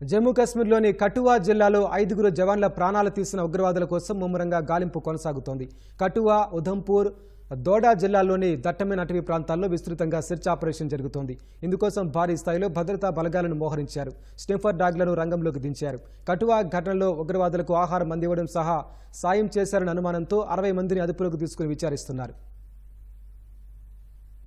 జమ్మూ కాశ్మీర్లోని కఠువా జిల్లాలో ఐదుగురు జవాన్ల ప్రాణాలు తీసిన ఉగ్రవాదుల కోసం ముమ్మరంగా గాలింపు కొనసాగుతోంది. కఠువా ఉధంపూర్ దోడా జిల్లాల్లోని దట్టమైన అటవీ ప్రాంతాల్లో విస్తృతంగా సెర్చ్ ఆపరేషన్ జరుగుతోంది. ఇందుకోసం భారీ స్థాయిలో భద్రతా బలగాలను మోహరించారు. స్నిఫర్ డాగ్లను రంగంలోకి దించారు. కఠువా ఘటనలో ఉగ్రవాదులకు ఆహారం అందివ్వడం సహా సాయం చేశారన్న అనుమానంతో అరవై మందిని అదుపులోకి తీసుకుని విచారిస్తున్నారు.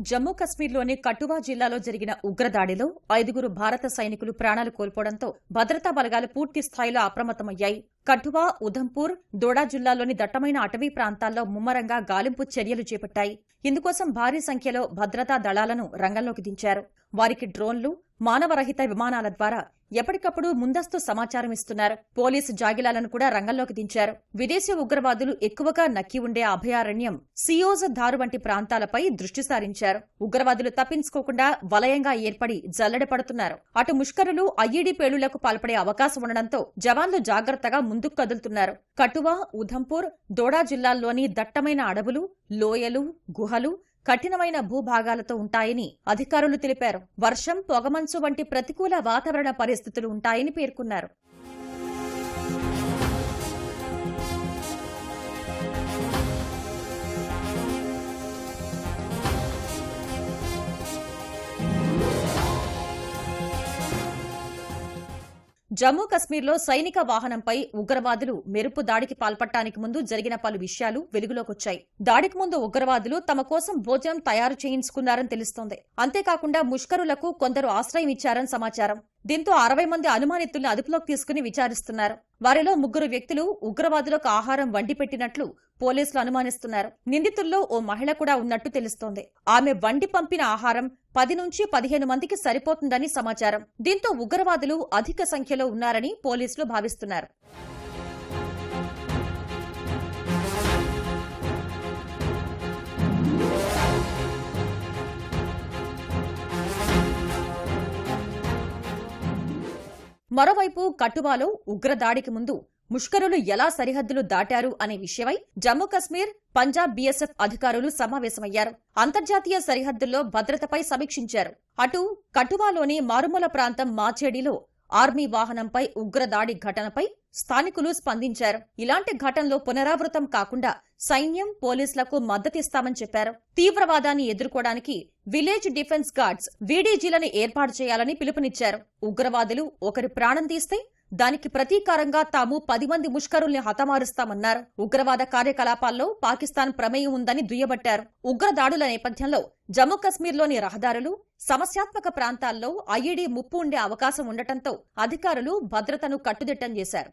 జమ్మూ కశ్మీర్లోని కటువా జిల్లాలో జరిగిన ఉగ్రదాడిలో ఐదుగురు భారత సైనికులు ప్రాణాలు కోల్పోవడంతో భద్రతా బలగాలు పూర్తి స్థాయిలో అప్రమత్తమయ్యాయి. కఠువా ఉధంపూర్ దోడా జిల్లాలోని దట్టమైన అటవీ ప్రాంతాల్లో ముమ్మరంగా గాలింపు చర్యలు చేపట్టాయి. ఇందుకోసం భారీ సంఖ్యలో భద్రతా దళాలను రంగంలోకి దించారు. వారికి డ్రోన్లు మానవరహిత విమానాల ద్వారా ఎప్పటికప్పుడు ముందస్తు సమాచారం ఇస్తున్నారు. పోలీసు జాగిలాలను కూడా రంగంలోకి దించారు. విదేశీ ఉగ్రవాదులు ఎక్కువగా నక్కి ఉండే అభయారణ్యం సియోజ దారు వంటి ప్రాంతాలపై దృష్టి సారించారు. ఉగ్రవాదులు తప్పించుకోకుండా వలయంగా ఏర్పడి జల్లెడ పడుతున్నారు. అటు ముష్కరులు ఐఈడీ పేలులకు పాల్పడే అవకాశం ఉండడంతో జవాన్లు జాగ్రత్తగా ముందుకు కదులుతున్నారు. కటువా ఉధంపూర్ దోడా జిల్లాల్లోని దట్టమైన అడవులు లోయలు గుహలు కఠినమైన భూభాగాలతో ఉంటాయని అధికారులు తెలిపారు. వర్షం పొగమంచు వంటి ప్రతికూల వాతావరణ పరిస్థితులు ఉంటాయని పేర్కొన్నారు. జమ్మూ కశ్మీర్లో సైనిక వాహనంపై ఉగ్రవాదులు మెరుపు దాడికి పాల్పడటానికి ముందు జరిగిన పలు విషయాలు వెలుగులోకొచ్చాయి. దాడికి ముందు ఉగ్రవాదులు తమ కోసం భోజనం తయారు చేయించుకున్నారని తెలుస్తోంది. అంతేకాకుండా ముష్కరులకు కొందరు ఆశ్రయం ఇచ్చారని సమాచారం. దీంతో అరవై మంది అనుమానితుల్ని అదుపులోకి తీసుకుని విచారిస్తున్నారు. వారిలో ముగ్గురు వ్యక్తులు ఉగ్రవాదులకు ఆహారం వండి పెట్టినట్లు పోలీసులు అనుమానిస్తున్నారు. నిందితుల్లో ఓ మహిళ కూడా ఉన్నట్టు తెలుస్తోంది. ఆమె వండి పంపిన ఆహారం పది నుంచి పదిహేను మందికి సరిపోతుందని సమాచారం. దీంతో ఉగ్రవాదులు అధిక సంఖ్యలో ఉన్నారని పోలీసులు భావిస్తున్నారు. మరోవైపు కటువాలో ఉగ్రదాడికి ముందు ముష్కరులు ఎలా సరిహద్దులు దాటారు అనే విషయమై జమ్మూ కశ్మీర్ పంజాబ్ బీఎస్ఎఫ్ అధికారులు సమావేశమయ్యారు. అంతర్జాతీయ సరిహద్దుల్లో భద్రతపై సమీక్షించారు. అటు కటువాలోని మారుమూల ప్రాంతం మాచేడిలో ఆర్మీ వాహనంపై ఉగ్రదాడి ఘటనపై స్థానికులు స్పందించారు. ఇలాంటి ఘటనలు పునరావృతం కాకుండా సైన్యం పోలీసులకు మద్దతిస్తామని చెప్పారు. తీవ్రవాదాన్ని ఎదుర్కోవడానికి విలేజ్ డిఫెన్స్ గార్డ్స్ వీడీజీలను ఏర్పాటు చేయాలని పిలుపునిచ్చారు. ఉగ్రవాదులు ఒకరి ప్రాణం తీస్తే దానికి ప్రతీకారంగా తాము పది మంది ముష్కరుల్ని హతమారుస్తామన్నారు. ఉగ్రవాద కార్యకలాపాల్లో పాకిస్తాన్ ప్రమేయం ఉందని దుయ్యబట్టారు. ఉగ్రదాడుల నేపథ్యంలో జమ్మూ కశ్మీర్లోని రహదారులు సమస్యాత్మక ప్రాంతాల్లో ఐఈడీ ముప్పు ఉండే అవకాశం ఉండటంతో అధికారులు భద్రతను కట్టుదిట్టం చేశారు.